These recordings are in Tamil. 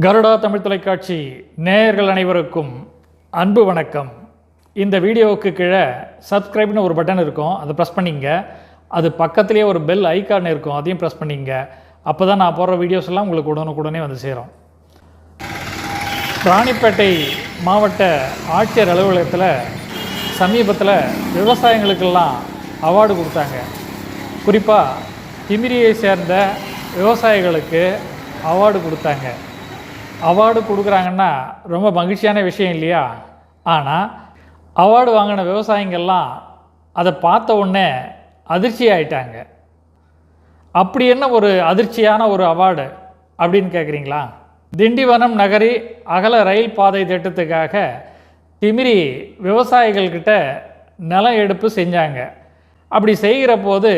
கருடா தமிழ் தொலைக்காட்சி நேயர்கள் அனைவருக்கும் அன்பு வணக்கம். இந்த வீடியோவுக்கு கீழே சப்ஸ்கிரைப்னு ஒரு பட்டன் இருக்கும். அதை ப்ரெஸ் பண்ணிங்க. அது பக்கத்துலேயே ஒரு பெல் ஐக்கான் இருக்கும். அதையும் ப்ரெஸ் பண்ணிங்க. அப்போ தான் நான் போடுற வீடியோஸ் எல்லாம் உங்களுக்கு உடனுக்குடனே வந்து சேரும். ராணிப்பேட்டை மாவட்ட ஆட்சியர் அலுவலகத்தில் சமீபத்தில் விவசாயங்களுக்கெல்லாம் அவார்டு கொடுத்தாங்க. குறிப்பாக திமிரியை சேர்ந்த விவசாயிகளுக்கு அவார்டு கொடுத்தாங்க. அவார்டு கொடுக்குறாங்கன்னா ரொம்ப மகிழ்ச்சியான விஷயம் இல்லையா? ஆனால் அவார்டு வாங்கின விவசாயிங்கள்லாம் அதை பார்த்த உடனே அதிர்ச்சி ஆயிட்டாங்க. அப்படி என்ன ஒரு அதிர்ச்சியான ஒரு அவார்டு அப்படின்னு கேட்குறீங்களா திண்டிவனம் நகரி அகல ரயில் பாதை திட்டத்துக்காக திமிரி விவசாயிகள்கிட்ட நிலம் எடுப்பு செஞ்சாங்க. அப்படி செய்கிற போது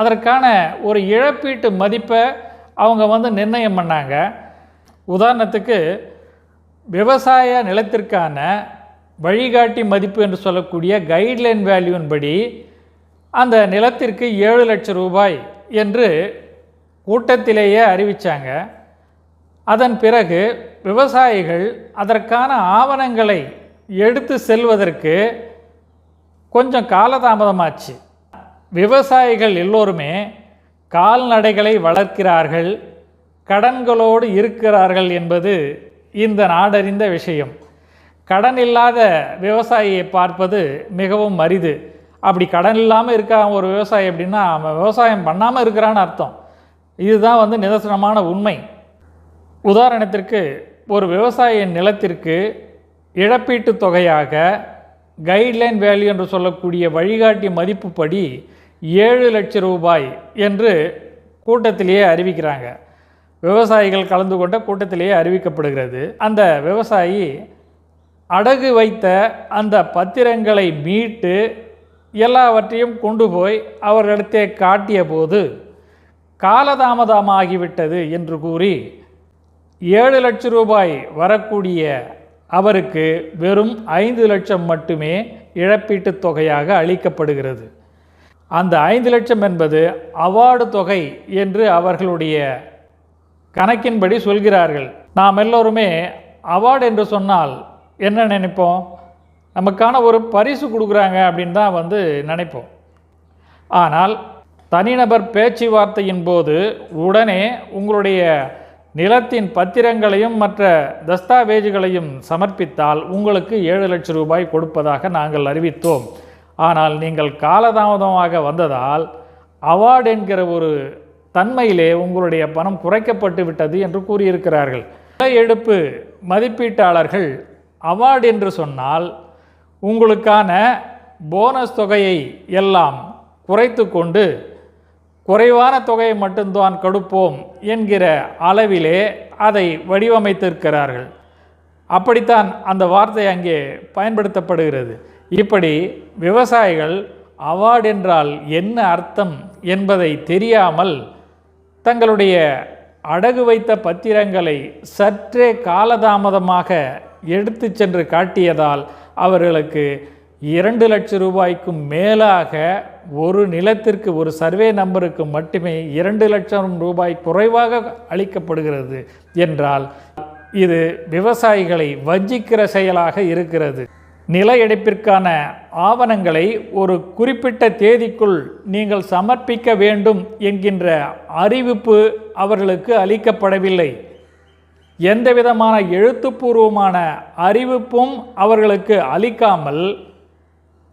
அதற்கான ஒரு இழப்பீட்டு மதிப்பை அவங்க வந்து நிர்ணயம் பண்ணாங்க. உதாரணத்துக்கு விவசாய நிலத்திற்கான வழிகாட்டி மதிப்பு என்று சொல்லக்கூடிய கைட்லைன் வேல்யூன் படி அந்த நிலத்திற்கு ஏழு லட்சம் ரூபாய் என்று கூட்டத்திலேயே அறிவித்தாங்க அதன் பிறகு விவசாயிகள் அதற்கான ஆவணங்களை எடுத்து செல்வதற்கு கொஞ்சம் காலதாமதமாச்சு. விவசாயிகள் எல்லோருமே கால்நடைகளை வளர்க்கிறார்கள். கடன்களோடு இருக்கிறார்கள் என்பது இந்த நாடறிந்த விஷயம். கடன் இல்லாத விவசாயியை பார்ப்பது மிகவும் அரிது. அப்படி கடன் இல்லாமல் இருக்கா ஒரு விவசாயி அப்படின்னா அவன் விவசாயம் பண்ணாமல் இருக்கிறான்னு அர்த்தம். இதுதான் வந்து நிதர்சனமான உண்மை. உதாரணத்திற்கு ஒரு விவசாயியின் நிலத்திற்கு இழப்பீட்டுத் தொகையாக கைட்லைன் வேல்யூ என்று சொல்லக்கூடிய வழிகாட்டி மதிப்புப்படி ஏழு லட்சம் ரூபாய் என்று கூட்டத்திலேயே அறிவிக்கிறாங்க. விவசாயிகள் கலந்து கொண்ட கூட்டத்திலேயே அறிவிக்கப்படுகிறது. அந்த விவசாயி அடகு வைத்த அந்த பத்திரங்களை மீட்டு எல்லாவற்றையும் கொண்டு போய் அவர்களிடத்தே காட்டிய போது காலதாமதமாகிவிட்டது என்று கூறி ஏழு லட்சம் ரூபாய் வரக்கூடிய அவருக்கு வெறும் ஐந்து லட்சம் மட்டுமே இழப்பீட்டுத் தொகையாக அளிக்கப்படுகிறது. அந்த ஐந்து லட்சம் என்பது அவார்டு தொகை என்று அவர்களுடைய கணக்கின்படி சொல்கிறார்கள். நாம் எல்லோருமே அவார்டு என்று சொன்னால் என்ன நினைப்போம்? நமக்கான ஒரு பரிசு கொடுக்குறாங்க அப்படின்னு தான் வந்து நினைப்போம். ஆனால் தனிநபர் பேச்சுவார்த்தையின் போது உடனே உங்களுடைய நிலத்தின் பத்திரங்களையும் மற்ற தஸ்தாவேஜுகளையும் சமர்ப்பித்தால் உங்களுக்கு ஏழு லட்சம் ரூபாய் கொடுப்பதாக நாங்கள் அறிவித்தோம். ஆனால் நீங்கள் காலதாமதமாக வந்ததால் அவார்டு என்கிற ஒரு தன்மையிலே உங்களுடைய பணம் குறைக்கப்பட்டு விட்டது என்று கூறியிருக்கிறார்கள். விலை எடுப்பு மதிப்பீட்டாளர்கள் அவார்டு என்று சொன்னால் உங்களுக்கான போனஸ் தொகையை எல்லாம் குறைத்து கொண்டு குறைவான தொகையை மட்டும்தான் கொடுப்போம் என்கிற அளவிலே அதை வடிவமைத்திருக்கிறார்கள். அப்படித்தான் அந்த வார்த்தை அங்கே பயன்படுத்தப்படுகிறது. இப்படி விவசாயிகள் அவார்டு என்றால் என்ன அர்த்தம் என்பதை தெரியாமல் தங்களுடைய அடகு வைத்த பத்திரங்களை சற்றே காலதாமதமாக எடுத்து சென்று காட்டியதால் அவர்களுக்கு இரண்டு லட்சம் ரூபாய்க்கும் மேலாக ஒரு நிலத்திற்கு ஒரு சர்வே நம்பருக்கு மட்டுமே இரண்டு லட்சம் ரூபாய் குறைவாக அளிக்கப்படுகிறது என்றால் இது விவசாயிகளை வஞ்சிக்கிற செயலாக இருக்கிறது. நில எடுப்பிற்கான ஆவணங்களை ஒரு குறிப்பிட்ட தேதிக்குள் நீங்கள் சமர்ப்பிக்க வேண்டும் என்கின்ற அறிவிப்பு அவர்களுக்கு அளிக்கப்படவில்லை. எந்தவிதமான எழுத்துப்பூர்வமான அறிவிப்பும் அவர்களுக்கு அளிக்காமல்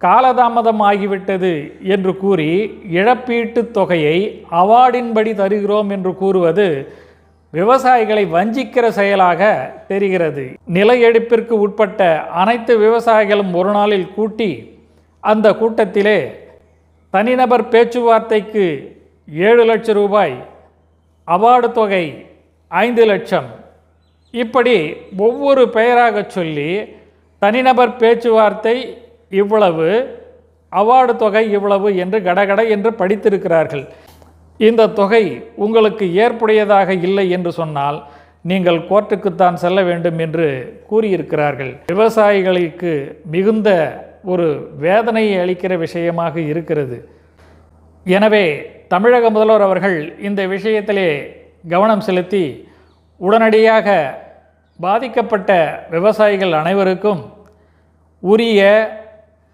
காலதாமதமாகிவிட்டது என்று கூறி இழப்பீட்டுத் தொகையை அவார்டின்படி தருகிறோம் என்று கூறுவது விவசாயிகளை வஞ்சிக்கிற செயலாக தெரிகிறது. நில எடுப்பிற்கு உட்பட்ட அனைத்து விவசாயிகளும் ஒரு நாளில் கூட்டி அந்த கூட்டத்திலே தனிநபர் பேச்சுவார்த்தைக்கு ஏழு லட்சம் ரூபாய் அவார்டு தொகை ஐந்து லட்சம். இப்படி ஒவ்வொரு பெயராக சொல்லி தனிநபர் பேச்சுவார்த்தை இவ்வளவு அவார்டு தொகை இவ்வளவு என்று கடகட என்று படித்திருக்கிறார்கள். இந்த தொகை உங்களுக்கு ஏற்புடையதாக இல்லை என்று சொன்னால் நீங்கள் கோர்ட்டுக்குத்தான் செல்ல வேண்டும் என்று கூறியிருக்கிறார்கள். விவசாயிகளுக்கு மிகுந்த ஒரு வேதனையை அளிக்கிற விஷயமாக இருக்கிறது. எனவே தமிழக முதல்வர் அவர்கள் இந்த விஷயத்திலே கவனம் செலுத்தி உடனடியாக பாதிக்கப்பட்ட விவசாயிகள் அனைவருக்கும் உரிய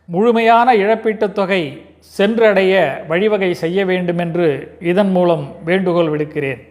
முழுமையான இழப்பீட்டுத் தொகை சென்றடைய வழிவகை செய்ய வேண்டுமென்று இதன் மூலம் வேண்டுகோள் விடுக்கிறேன்.